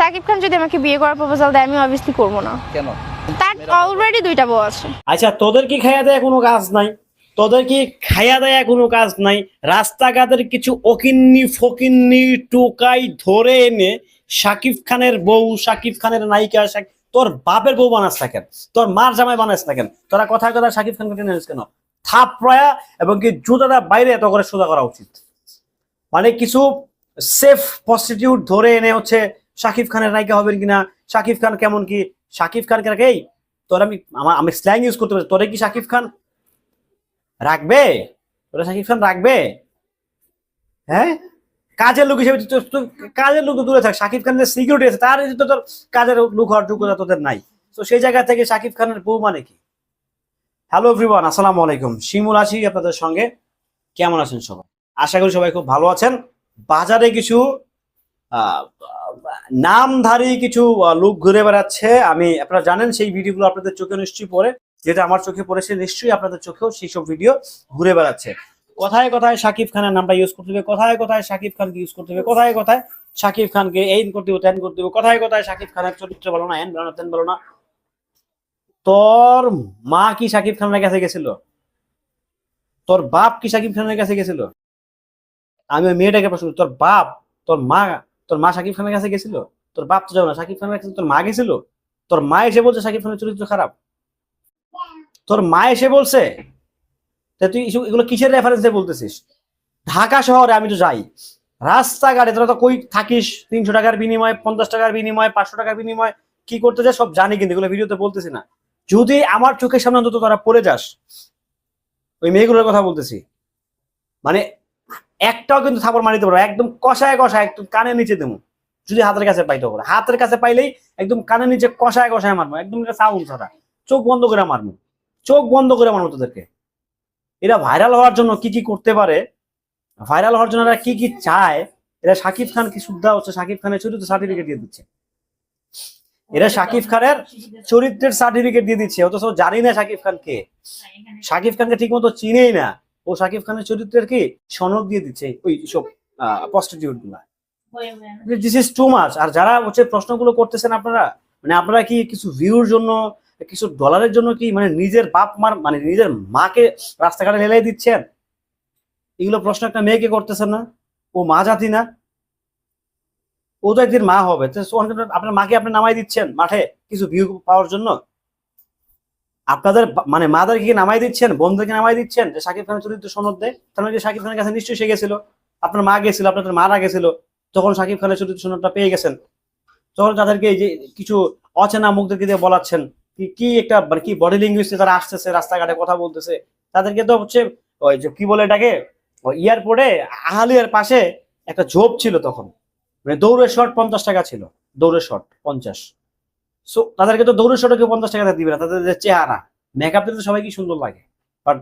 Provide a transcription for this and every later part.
সাকিব খান যদি আমাকে বিয়ে করার প্রপোজাল দেয় আমি অবভিয়াসলি করব না। কেন? তার অলরেডি দুইটা বউ আছে। আচ্ছা তোদের কি খাইয়া দেয়া কোনো কাজ নাই? তোদের কি খাইয়া দেয়া কোনো কাজ নাই? রাস্তাঘাটের কিছু অকিন্নি ফকিন্নি টুকাই ধরে এনে শাকিব খানের বউ শাকিব খানের নায়িকা শাক- তোর বাপের বউ বানাস থাকেন তোর মার জামাই বানাস থাকেন তোরা কথায় কথা শাকিব খানকে টেনে কেন? থাপ প্রয়া এবং কি জুতাটা বাইরে এত করে সোজা করা উচিত। মানে কিছু সেফ প্রস্টিটিউট ধরে এনে হচ্ছে শাকিব খানের নায়িকা হবেন কিনা? শাকিব খান কেমন কি? শাকিব খান কেন এই, তোর আমি, আমার, আমি স্ল্যাং ইউজ করতে পারি তোরে কি শাকিব খান রাখবে? তোরা শাকিব খান রাখবে? হ্যাঁ? কাজের লোক হিসেবে কাজের লোক তো দূরে থাক। শাকিব খানের সিকিউরিটি আছে, তার তো তোর কাজের লোক হওয়ার যোগ্যতা তোদের নাই। তো সেই জায়গা থেকে শাকিব খানের বউ মানে কি? হ্যালো এভরিওয়ান আসসালামু আলাইকুম। শিমুল আছি আপনাদের সঙ্গে। কেমন আছেন সবাই? আশা করি সবাই খুব ভালো আছেন। বাজারে কিছু নামধারী কিছু লোক ঘুরে বেড়াচ্ছে। আমি, আপনারা জানেন সেই ভিডিওগুলো আপনাদের চোখে নিশ্চয়ই পড়ে। যেটা আমার চোখে পড়েছে নিশ্চয়ই আপনাদের চোখেও সেই সব ভিডিও ঘুরে বেড়াচ্ছে। কোথায় কোথায় শাকিব খানের নামটা ইউজ করতে হবে? কোথায় কোথায় শাকিব খানকে ইউজ করতে হবে? কোথায় কোথায় শাকিব খানকে এই করতে হবে তেন করতে হবে? কোথায় কোথায় শাকিব খানের চরিত্র বলো না? এন ভালো না তেন বলো না? তোর মা কি শাকিব খানের কাছে গেছিল? তোর বাপ কি শাকিব খানের কাছে গেছিল? আমি ওই মেয়েটাকে প্রশ্ন তোর বাপ, তোর মা তোর মা সাকিব খানের কাছে গেছিল? তোর বাপ তো যাবে না, সাকিব খানের কাছে তোর মা গেছিল? তোর মা এসে বলছে সাকিব খানের চরিত্র খারাপ। তোর মা এসে বলছে তুই এগুলো কিসের রেফারেন্স দিয়ে বলতেছিস? ঢাকা শহরে আমি তো যাই। রাস্তাঘাটে তোরা তো কই থাকিস? তিনশো টাকার বিনিময়ে, পঞ্চাশ টাকার বিনিময়ে, পাঁচশো টাকার বিনিময়ে কি করতে যায় সব জানি কিন্তু, এগুলো ভিডিওতে বলতেছি না। যদি আমার চোখের সামনে অন্তত তোরা পড়ে যাস, ওই মেয়েগুলোর কথা বলতেছি। মানে একটাও কিন্তু থাপড় মারিতে পারব একদম কষায় কষায়, একদম কানের নিচে দেবো। যদি হাতের কাছে পাইতে পারো হাতের কাছে পাইলেই একদম কানের নিচে কষায় কষায় মারবো। একদম সাউন্ড ছাড়া। চোখ বন্ধ করে মারবো। চোখ বন্ধ করে মারবো তোদেরকে। এরা ভাইরাল হওয়ার জন্য কি কি করতে পারে? ভাইরাল হওয়ার জন্য এরা কি কি চায়? এরা শাকিব খান কি সুদ্ধা হচ্ছে? শাকিব খানের চরিত্র সার্টিফিকেট দিয়ে দিচ্ছে। এরা শাকিব খানের চরিত্রের সার্টিফিকেট দিয়ে দিচ্ছে। অথচ জানি না শাকিব খান কে। খানকে ঠিক মতো চিনেই না। ও শাকিব খানের চরিত্রের কি সনদ দিয়ে দিচ্ছে ওই সব প্রস্টিটিউটগুলা দিস ইজ টু মাচ আর যারা হচ্ছে প্রশ্নগুলো করতেছেন আপনারা মানে আপনারা কি কিছু ভিউর জন্য কিছু ডলারের জন্য কি মানে নিজের বাপ মার মানে নিজের মাকে রাস্তাঘাটে লেলাই দিচ্ছেন? এগুলো প্রশ্ন একটা মেয়েকে করতেছেন না। ও মা জাতি না। ও তো একদিন মা হবে। আপনার মাকে আপনি নামাই দিচ্ছেন মাঠে কিছু ভিউ পাওয়ার জন্য? আপনাদের মানে মাদারকে নামাই দিচ্ছেন? বন্ধুকে নামাই দিচ্ছেন? যে শাকিব খানের চরিত্র সনদ দেয়। তার মানে কি শাকিব খানের কাছে নিশ্চয়ই সে গেছিল? আপনার মা গেছিল আপনাদের মারা গেছিল। তখন শাকিব খানের চরিত্র সনদটা পেয়ে গেছেন। তখন তাদেরকে যে কিছু অচেনা মুখদেরকে দিয়ে বলাচ্ছেন। কি কি একটা মানে কি বডি ল্যাঙ্গুয়েজ তারা আসতেছে, রাস্তাঘাটে কথা বলতেছে। তাদেরকে তো হচ্ছে ওই যে কি বলে এটাকে? এয়ারপোর্টে আহালিয়ার পাশে একটা ঝোপ ছিল তখন। মানে দৌড়ের শট পঞ্চাশ টাকা ছিল। দৌড়ের শট পঞ্চাশ। সো তাদেরকে তো দৌড়ের শটে পঞ্চাশ টাকা দিবে না, তাদের যে চেহারা মেকআপ দিতে সবাই কি সুন্দর লাগে। বাট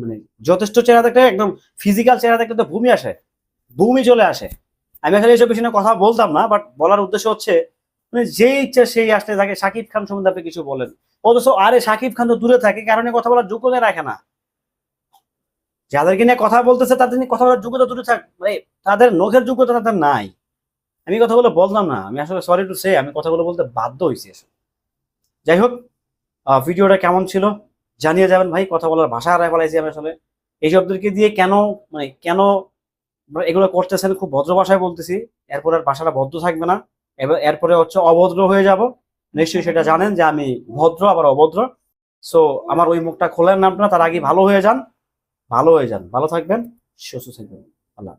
মানে যথেষ্ট চেহারা দেখতে একদম ফিজিক্যাল চেহারা দেখতে তো ভূমি আসে ভূমি চলে আসে। আমি আসলে এসব বিষয়ে কথা বলতাম না বাট বলার উদ্দেশ্য হচ্ছে মানে যেই ইচ্ছা সেই আসতে থাকে শাকিব খান সম্বন্ধে আপনি কিছু বলেন। অথচ আরে শাকিব খান তো দূরে থাকে কারণে কথা বলার যোগ্যতা রাখে না। যাদেরকে নিয়ে কথা বলতেছে, তাদের নিয়ে কথা বলার যোগ্যতা দূরে থাক মানে তাদের নখের যোগ্যতা তাদের নাই। আমি কথাগুলো বললাম না, আমি আসলে সরি টু সে আমি কথাগুলো বলতে বাধ্য হয়েছি আসলে। যাই হোক ভিডিওটা কেমন ছিল জানিয়ে যাবেন ভাই, কথা বলার ভাষা হারাই ফেলাইছি আমি আসলে। এইসবদেরকে দিয়ে কেন মানে কেন এগুলো করতেছেন খুব ভদ্র ভাষায় বলতেছি, এরপর আর ভাষাটা ভদ্র থাকবে না। এবার এরপরে হচ্ছে অভদ্র হয়ে যাব। নিশ্চয়ই সেটা জানেন যে আমি ভদ্র, আবার অভদ্র। সো আমার ওই মুখটা খোলেন না আপনারা, তার আগে ভালো হয়ে যান। ভালো হয়ে যান। ভালো থাকবেন, সুস্থ থাকবেন। আল্লাহ